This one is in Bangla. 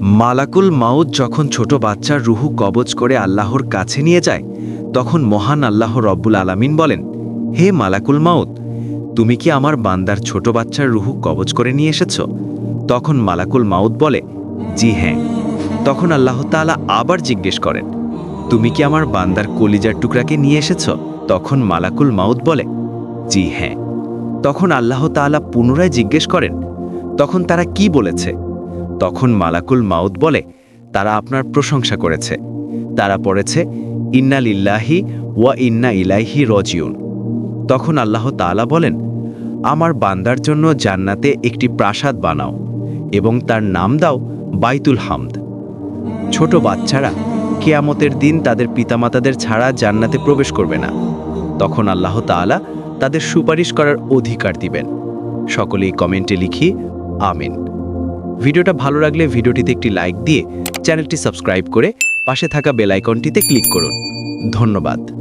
মালাকুল মাউদ যখন ছোট বাচ্চার রুহু কবজ করে আল্লাহর কাছে নিয়ে যায়, তখন মহান আল্লাহ রব্বুল আলামিন বলেন, হে মালাকুল মাউদ তুমি কি আমার বান্দার ছোট বাচ্চার রুহু কবজ করে নিয়ে এসেছ? তখন মালাকুল মাউদ বলে, জি হ্যাঁ। তখন আল্লাহ তাআলা আবার জিজ্ঞেস করেন, তুমি কি আমার বান্দার কলিজার টুকরাকে নিয়ে এসেছ? তখন মালাকুল মাউদ বলে, জি হ্যাঁ। তখন আল্লাহ তাআলা পুনরায় জিজ্ঞেস করেন, তখন তারা কি বলেছে? তখন মালাকুল মাউদ বলে, তারা আপনার প্রশংসা করেছে। তারা পড়েছে, ইন্না লিল্লাহি ওয়া ইন্না ইলাইহি রজিউন। তখন আল্লাহ তাআলা বলেন, আমার বান্দার জন্য জান্নাতে একটি প্রাসাদ বানাও এবং তার নাম দাও বাইতুল হামদ। ছোট বাচ্চারা কেয়ামতের দিন তাদের পিতামাতাদের ছাড়া জান্নাতে প্রবেশ করবে না। তখন আল্লাহ তাআলা তাদের সুপারিশ করার অধিকার দিবেন। সকলেই কমেন্টে লিখি, আমিন। ভিডিওটা ভালো লাগলে ভিডিওটিতে একটি লাইক দিয়ে চ্যানেলটি সাবস্ক্রাইব করে পাশে থাকা বেল আইকনটিতে ক্লিক করুন। ধন্যবাদ।